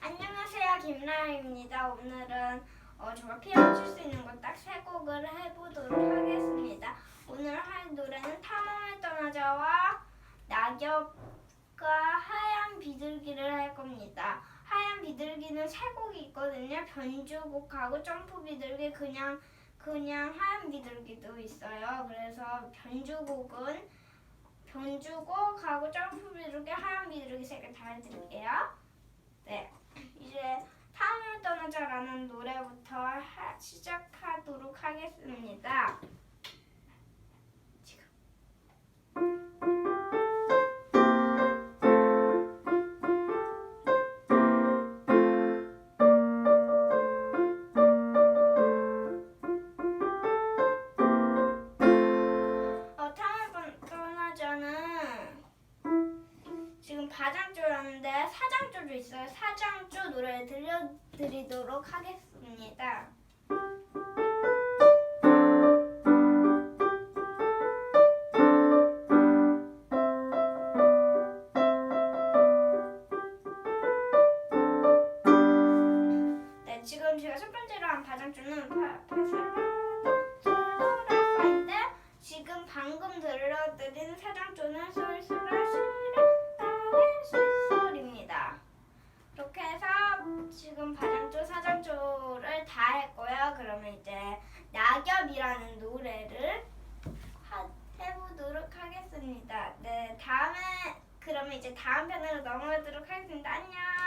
안녕하세요 김나영입니다. 오늘은 어, 정말 피아노 칠 수 있는 것 딱 세 곡을 해보도록 하겠습니다. 오늘 할 노래는 탐험을 떠나자와 낙엽과 하얀 비둘기를 비둘기는 세 곡이 있거든요. 변주곡하고 점프 비둘기 그냥 그냥 하얀 비둘기도 있어요. 그래서 변주곡은 변주곡하고 점프 비둘기 하얀 비둘기 세 개 다 해드릴게요. 네. 이제 탐을 떠나자라는 노래부터 하- 시작하도록 하겠습니다. 바장조였는데 사장조도 있어요. 사장조 노래 들려드리도록 하겠습니다. 네, 지금 제가 첫 번째로 한 바장조는 파, 파솔라솔라파인데 지금 방금 들려드린 사장조는 솔솔 하겠습니다. 네, 다음에 그러면 이제 다음 편으로 넘어가도록 하겠습니다. 안녕.